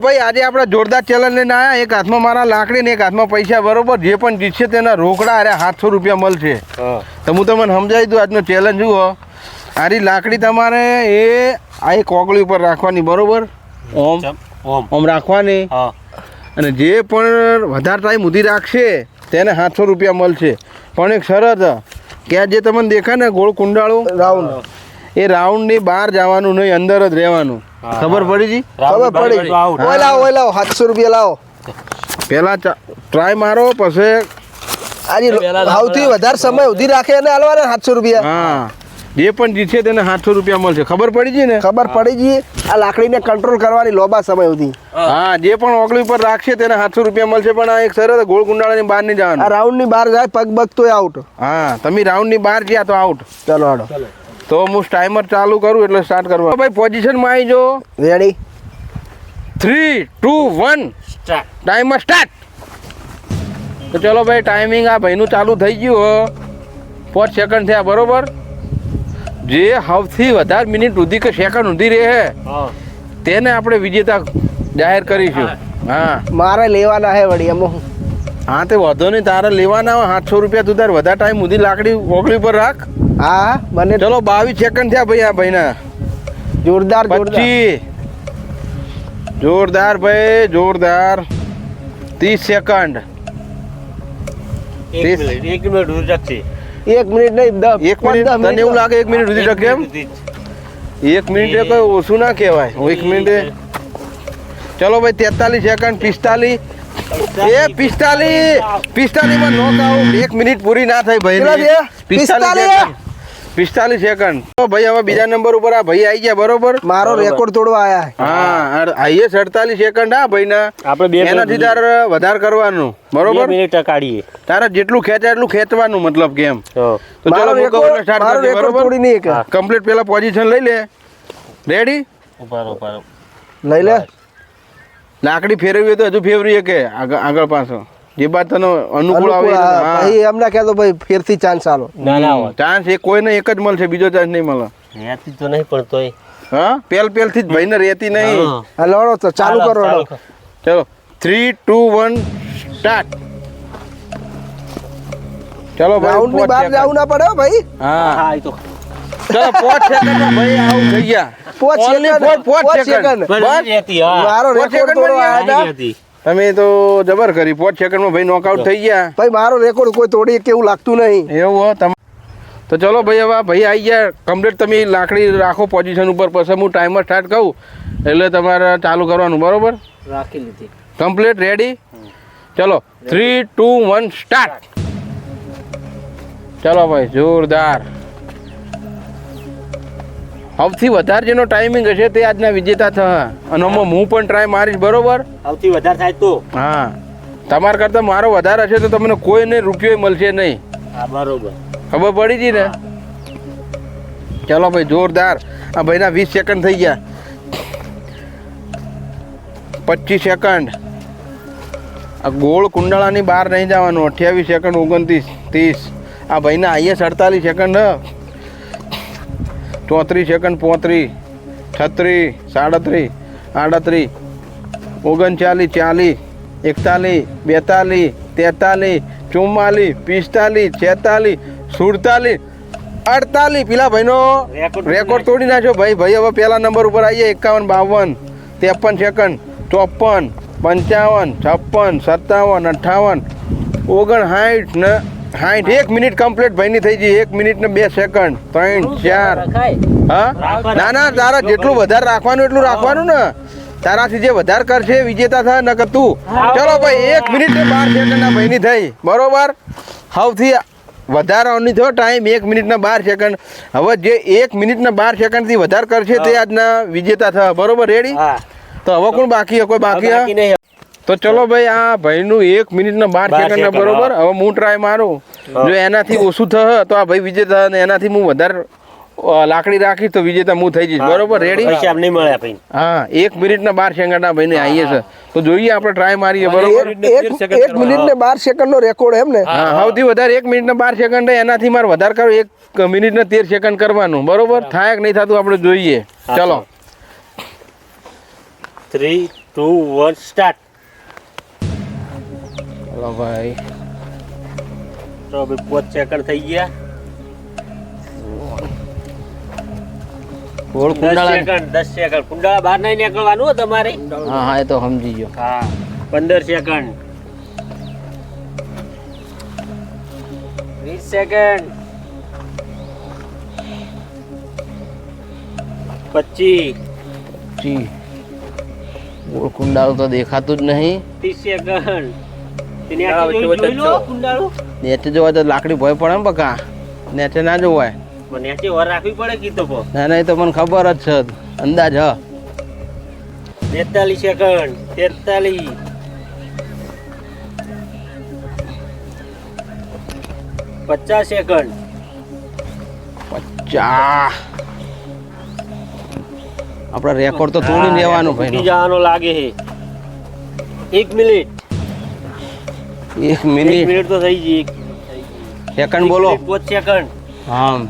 ભાઈ આજે આપણે જોરદાર ચેલેન્જ લઈને આવ્યા એક હાથમાં મારા લાકડી ને એક હાથમાં પૈસા બરોબર? જે પણ જીતશે તેના રોકડા અરે સાતસો રૂપિયા મળશે. તો હું તમને સમજાવી દઉં આજનો ચેલેન્જ જુઓ. આરી લાકડી તમારે એ આ એક કોકળી ઉપર રાખવાની બરોબર? ઓમ. ઓમ. રાખવાની. અને જે પણ વધારે ટાઈમ સુધી રાખશે તેને સાતસો રૂપિયા મળશે. પણ એક શરત કે આજે જે તમને દેખાય ને ગોળ કુંડાળું રાઉન્ડ. એ રાઉન્ડની બહાર જવાનું નહીં અંદર જ રહેવાનું. ખબર પડી જી? ખબર પડી. ઓય લાવો ઓય લાવો સાતસો રૂપિયા લાવો. પહેલા ટ્રાય મારો પછી આજે પેલા. સૌથી વધારે સમય સુધી રાખે એને હાલવાના સાતસો રૂપિયા. હા. જે પણ જીતશે તેને સાતસો રૂપિયા મળશે. ખબર પડી ગઈ ને? ખબર પડી ગઈ આ લાકડીને કંટ્રોલ કરવાની લોબા સમય સુધી હા. જે પણ ઓગળી પર રાખશે તેને સાતસો રૂપિયા મળશે પણ આ એક સરસ ગોળ કુંડાળાની બહાર નહીં આ જવાનું રાઉન્ડની બહાર જાય પગ બગ તોય આઉટ હા તમે રાઉન્ડની બહાર ગયા તો આઉટ ચલો હાડો તો હું ટાઈમર ચાલુ કરું એટલે સ્ટાર્ટ કરવા. ભાઈ પોઝિશનમાં આવી જો ready three two one start timer start તો ચલો ભાઈ ટાઈમિંગ આ ભાઈનું ચાલુ થઈ ગયું હો. પાંચ સેકન્ડ થયા બરોબર? જે સૌથી વધારે મિનિટ સુધી કે સેકન્ડ સુધી રહે તેને આપણે વિજેતા જાહેર કરીશું. હા. મારે લેવાના હે વળી અમુક હા. તે વધો નહીં તારે લેવાના હોય સાતસો રૂપિયા તું તારે વધારે ટાઈમ સુધી લાકડી ઓગળી પર રાખ. હા મને ચલો બાવીસ સેકન્ડ થયા ભાઈ આ ભાઈના. જોરદાર જોરદાર. પચીસ. જોરદાર ભાઈ જોરદાર. ત્રીસ સેકન્ડ એક ત્રીસ. મિનિટ એક મિનિટ દૂર રાખશે એક મિનિટ નહીં દસ એક મિનિટ પંદર તને એવું લાગે એક મિનિટ સુધી એક ટકે એમ? મિનિટ સુધી. એક મિનિટે કોઈ ઓછું ના કહેવાય. એક મિનિટે ચલો ભાઈ તેતાલીસ સેકન્ડ પિસ્તાલીસ. એ પિસ્તાલીસ. પિસ્તાલીસમાં નોક આઉટ એક મિનિટ પૂરી ના થઈ કેટલા ભાઈ. થયા? પિસ્તાલીસ સેકન્ડ પિસ્તાલીસ સેકન્ડ તો ભાઈ હવે બીજા નંબર ઉપર આ ભાઈ આવી ગયા બરોબર? મારો રેકોર્ડ તોડવા આયા હે. હા આઈએ અડતાલીસ સેકન્ડ હા ભાઈ ના આપણે બે એનાથી તાર વધારે કરવાનું બરોબર? મિનિટ કાઢીએ તારે જેટલું ખેંચે એટલું ખેંચવાનું મતલબ કેમ તો. ચાલો રેકોર્ડ સ્ટાર્ટ કરીએ બરોબર? કમ્પ્લીટ પેલા પોઝિશન લઈ લે. રેડી ઉભારો ઉભારો લઈ લે. લાકડી ફેરવી હોય તો હજુ ફેરવી કે આગળ આગળ પાછો. જે બાદ તને અનુકૂળ આવે ભાઈ એમને કહેતો ભાઈ ફેરથી ચાન્સ આલો. ના ના ચાન્સ એ કોઈને એક જ મળશે બીજો ચાન્સ નહીં મળે. રહેતી તો નહીં પણ તોય. હા? પેલ પેલથી જ ભાઈને રહેતી નહીં. હા. હા લડો તો ચાલુ કરો ચાલુ. લડો. ચલો. થ્રી ટુ વન સ્ટાર્ટ ચલો રાઉન્ડની બહાર જવું ના પડે ભાઈ. હા. હા એ તો. ચલો પોચ સેકન્ડ ભાઈ આવું થઈ ગયા. પોચ સેકન્ડ, પાંચ સેકન્ડ. બસ. મારો રેકોર્ડ તોડવા આવ્યા હતા. તમે તો જબર કરી પાંચ સેકન્ડમાં ભાઈ નોકઆઉટ થઈ ગયા. ભાઈ મારો રેકોર્ડ કોઈ તોડી કેવું લાગતું નહીં. એવું હો તમે તો ચલો ભાઈ હવે ભાઈ આવી ગયા. કમ્પ્લીટ તમે લાકડી રાખો પોઝિશન ઉપર. પછી હું ટાઈમર સ્ટાર્ટ કહું એટલે તમારે ચાલુ કરવાનું બરોબર? રાખી લીધી. કમ્પ્લીટ રેડી ચલો થ્રી ટુ વન સ્ટાર્ટ ચલો ભાઈ જોરદાર. સૌથી વધારે જેનો ટાઈમિંગ હશે તે આજના વિજેતા થયા અને હું પણ ટ્રાય મારીશ બરોબર? સૌથી વધારે થાય તો? હા. તમારા કરતાં મારો વધારે હશે તો તમને કોઈને રૂપિયો મળશે નહીં. બરોબર. ખબર પડી હતી ને? ચલો ભાઈ જોરદાર. આ ભાઈના વીસ સેકન્ડ થઈ ગયા. પચીસ સેકન્ડ આ ગોળ કુંડાળાની બહાર નહીં જવાનું. અઠ્યાવીસ સેકન્ડ ઓગણત્રીસ ત્રીસ. આ ભાઈના આઈએસ અડતાલીસ સેકન્ડ ચોત્રીસ સેકન્ડ પોત્રીસ છત્રીસ સાડત્રીસ આડત્રીસ ઓગણચાલીસ ચાલીસ એકતાલીસ બેતાલીસ તેતાલીસ ચુમ્માલીસ પિસ્તાલીસ છેતાલીસ સુડતાલીસ અડતાલીસ. પેલા ભાઈનો રેકોર્ડ તોડી નાખ્યો. ભાઈ ભાઈ હવે પહેલા નંબર ઉપર આવીએ. એકાવન બાવન ત્રેપન સેકન્ડ ચોપન પંચાવન છપ્પન સત્તાવન અઠ્ઠાવન ઓગણ સાઠ ને સાઠ એક મિનિટ કમ્પ્લીટ ભાઈની થઈ ગઈ. એક મિનિટ ને બે સેકન્ડ ત્રણ ચાર. હા? ના ના તારા જેટલું વધારે રાખવાનું એટલું રાખવાનું ને. તારાથી જે વધારે કરશે વિજેતા થાય નકર તું. ચલો ભાઈ એક મિનિટ ને બાર સેકન્ડ ભાઈની થઈ. બરોબર? સૌથી વધારાની થયો ટાઈમ એક મિનિટના બાર સેકન્ડ હવે જે એક મિનિટના બાર સેકન્ડથી વધારે કરશે તે આજના વિજેતા થયા બરોબર રેડી તો હવે કોણ બાકી? કોઈ બાકી બાકી નહીં તો ચલો ભાઈ આ ભાઈનું એક મિનિટના બાર બાર સેકન્ડ બરોબર? હવે હું ટ્રાય મારું. જો એનાથી ઓછું થશે તો આ ભાઈ વિજેતા અને એનાથી હું વધારે લાકડી રાખી તો વિજેતા હું થઈ જઈશ. બરોબર? રેડી પૈસા નહીં મળ્યા ભાઈ. હા એક મિનિટના બાર સેકન્ડના ભાઈને આવીએ છે. તો જોઈએ આપણે ટ્રાય મારીએ બરોબર? એક મિનિટ ને બાર સેકન્ડ નો રેકોર્ડ એમ ને? હા સૌથી વધારે એક મિનિટ ને બાર સેકન્ડ એનાથી મારે વધારે કરો એક મિનિટ ને તેર સેકન્ડ કરવાનું. બરોબર? થાય કે નહીં થતું આપણે જોઈએ. ચલો. થ્રી ટુ વન સ્ટાર્ટ ચલો ભાઈ. તો ભાઈ સેકન્ડ થઈ ગયા. ગોળ કુંડાળા. સેકન્ડ દસ સેકન્ડ. કુંડાળા બહાર નહીં નીકળવાનું તમારે. હા હા એ તો સમજી ગયો. હા પંદર સેકન્ડ. વીસ સેકન્ડ. પચીસ. ગોળ કુંડાળું તો દેખાતું જ નહીં. ત્રીસ સેકન્ડ. નેચે જોવા તો લાકડી ભય પડે ને બકા. નેચે ના જોવાય. નીચે વર રાખવી પડે કીધો પો ના ના એ તો મને ખબર જ છે. અંદાજ હ. તેતાલીસ સેકન્ડ તેતાલીસ. પચાસ સેકન્ડ. પચાસ. આપણા રેકોર્ડ તો તોડી લેવાનું ભાઈ જવાનો લાગે છે. એક મિનિટ. એક મિનિટ. મિનિટ તો થઈ ગઈ સેકન્ડ બોલો. પાંચ સેકન્ડ. હા.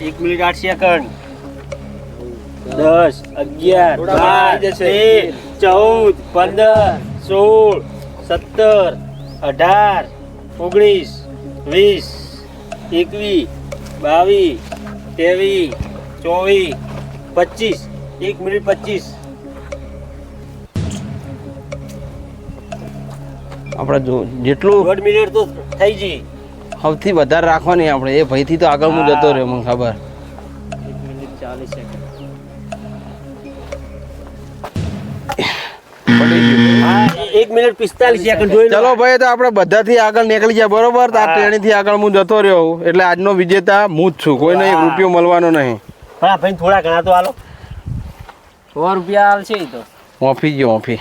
એક મિનિટ આઠ સેકન્ડ. દસ અગિયાર બાર. તેર ચૌદ પંદર સોળ સત્તર અઢાર ઓગણીસ વીસ એકવીસ બાવીસ ત્રેવીસ ચોવીસ પચીસ. એક મિનિટ પચીસ. આપણે જો જેટલું દોઢ મિનિટ તો થઈ જઈ સૌથી વધારે રાખવાની આપણે. એ ભાઈથી તો આગળ હું જતો રહ્યો મને ખબર. એક મિનિટ ચાલીસ સેકન્ડ એક મિનિટ પિસ્તાલીસ સેકન્ડ જોઈ ચલો ભાઈ તો આપણે બધાથી આગળ નીકળી ગયા બરોબર? તો આ. ટ્રેનથી આગળ હું જતો રહ્યો એટલે આજનો વિજેતા હું જ છું. કોઈને એક રૂપિયો મળવાનો નહીં. હા ભાઈ થોડા ઘણા તો હાલો સો રૂપિયા આવશે તો. ઓફી ગયો ઓફી.